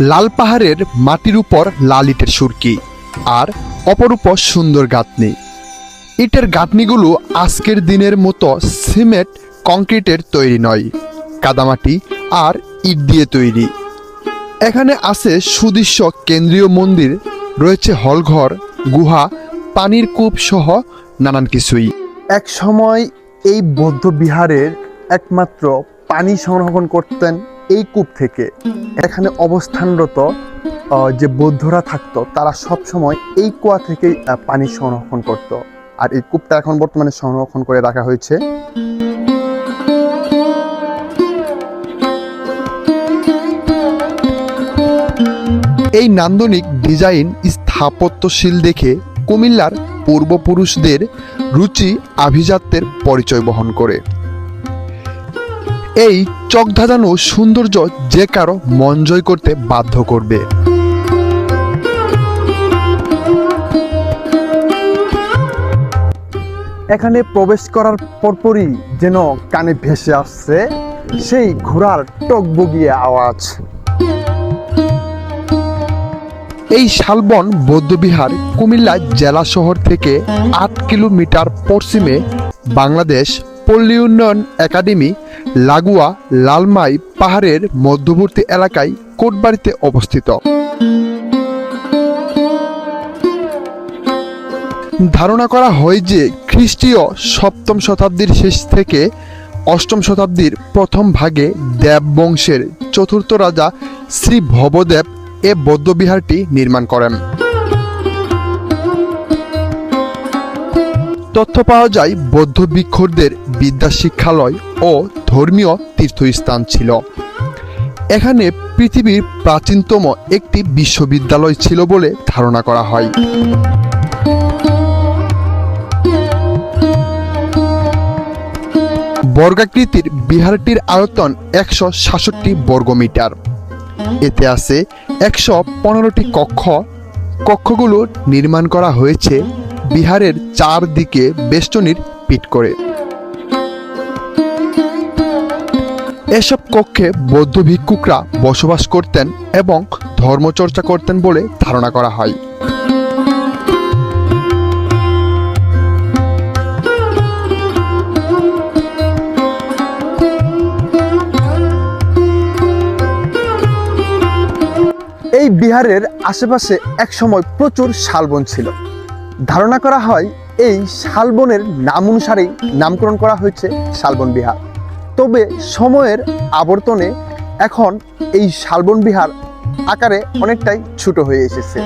লাল পাহাড়ের মাটির উপর লাল ইটের সুরকি, আর অপরূপ সুন্দর গাঁথনি। ইটের গাঁথনিগুলো আজকের দিনের মতো সিমেন্ট, কংক্রিটের তৈরি নয়, কাদামাটি আর ইট দিয়ে তৈরি। এখানে আছে সুদৃশ্য কেন্দ্রীয় মন্দির, রয়েছে হলঘর, গুহা, পানির কূপ সহ নানান কিছুই। এক সময় এই বৌদ্ধ বিহারের একমাত্র পানি সংরক্ষণ করতেন এই কূপ থেকে। এখানে অবস্থানরত যে বৌদ্ধরা থাকতো, তারা সব সময় এই কুয়া থেকেই পানি সংরক্ষণ করত। আর এই কূপটা এখন বর্তমানে সংরক্ষণ করে রাখা হয়েছে। এই নান্দনিক ডিজাইন স্থাপত্যশীল দেখে কুমিল্লার পূর্বপুরুষদের রুচি আভিজাত্যের পরিচয় বহন করে। এই চকধাঁধানো সৌন্দর্য যে কারও মন জয় করতে বাধ্য করবে। এখানে প্রবেশ করার পরপরই যেন কানে ভেসে আসছে সেই ঘোড়ার টকবগিয়ে আওয়াজ। এই শালবন বৌদ্ধবিহার কুমিল্লা জেলা শহর থেকে আট কিলোমিটার পশ্চিমে বাংলাদেশ পল্লী উন্নয়ন একাডেমি, লাগোয়া লালমাই পাহাড়ের মধ্যবর্তী এলাকায় কোটবাড়িতে অবস্থিত। ধারণা করা হয় যে খ্রিস্টীয় সপ্তম শতাব্দীর শেষ থেকে অষ্টম শতাব্দীর প্রথম ভাগে দেব বংশের চতুর্থ রাজা শ্রী ভবদেব এ বৌদ্ধবিহারটি নির্মাণ করেন। তথ্য পাওয়া যায় বৌদ্ধ ভিক্ষুরদের বিদ্যা শিক্ষালয় ও ধর্মীয় তীর্থস্থান ছিল। এখানে পৃথিবীর প্রাচীনতম একটি বিশ্ববিদ্যালয় ছিল বলে ধারণা করা হয়। বর্গাকৃতির বিহারটির আয়তন একশো সাতষট্টি বর্গমিটার এতে আছে একশো পনেরোটি কক্ষ। কক্ষগুলো নির্মাণ করা হয়েছে বিহারের চারদিকে বেষ্টনীর পিট করে। এসব কক্ষে বৌদ্ধ ভিক্ষুকরা বসবাস করতেন এবং ধর্মচর্চা করতেন বলে ধারণা করা হয়। এই বিহারের আশেপাশে একসময় প্রচুর শালবন ছিল। ধারণা করা হয় এই শালবনের নাম অনুসারেই নামকরণ করা হয়েছে শালবন বিহার। তবে সময়ের আবর্তনে এখন এই শালবন বিহার আকারে অনেকটাই ছোট হয়ে এসেছে।